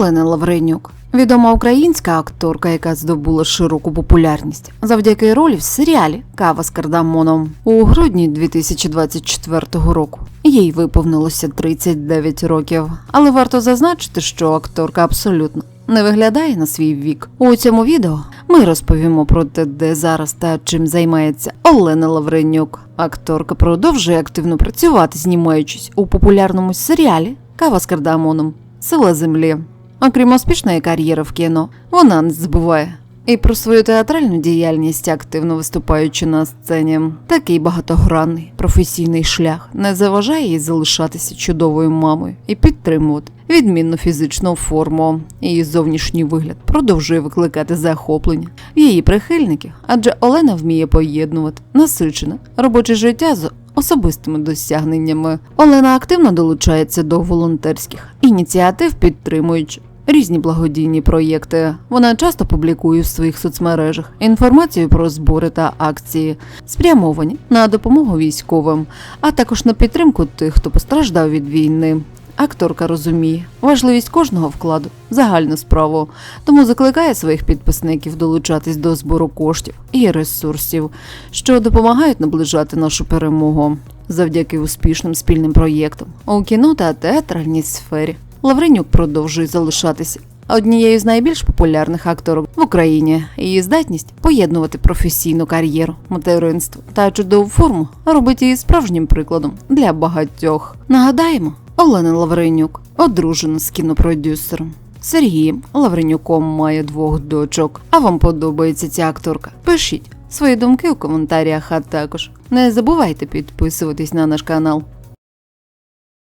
Олена Лавренюк. Відома українська акторка, яка здобула широку популярність завдяки ролі в серіалі Кава з кардамоном у грудні 2024 року. Їй виповнилося 39 років. Але варто зазначити, що акторка абсолютно не виглядає на свій вік. У цьому відео ми розповімо про те, де зараз та чим займається Олена Лавренюк. Акторка продовжує активно працювати, знімаючись у популярному серіалі Кава з кардамоном Сила землі. Окрім успішної кар'єри в кіно, вона не забуває і про свою театральну діяльність, активно виступаючи на сцені. Такий багатогранний професійний шлях не заважає їй залишатися чудовою мамою і підтримувати відмінну фізичну форму. Її зовнішній вигляд продовжує викликати захоплення в її прихильників, адже Олена вміє поєднувати насичене робоче життя з особистими досягненнями. Олена активно долучається до волонтерських ініціатив, підтримуючи різні благодійні проєкти. Вона часто публікує в своїх соцмережах інформацію про збори та акції, спрямовані на допомогу військовим, а також на підтримку тих, хто постраждав від війни. Акторка розуміє важливість кожного вкладу загальну справу, тому закликає своїх підписників долучатись до збору коштів і ресурсів, що допомагають наближати нашу перемогу завдяки успішним спільним проєктам у кіно та театральній сфері. Лавренюк продовжує залишатися однією з найбільш популярних акторок в Україні. Її здатність поєднувати професійну кар'єру, материнство та чудову форму робить її справжнім прикладом для багатьох. Нагадаємо, Олена Лавренюк одружена з кінопродюсером. Сергієм Лавренюком має двох дочок. А вам подобається ця акторка? Пишіть свої думки у коментарях, а також не забувайте підписуватись на наш канал.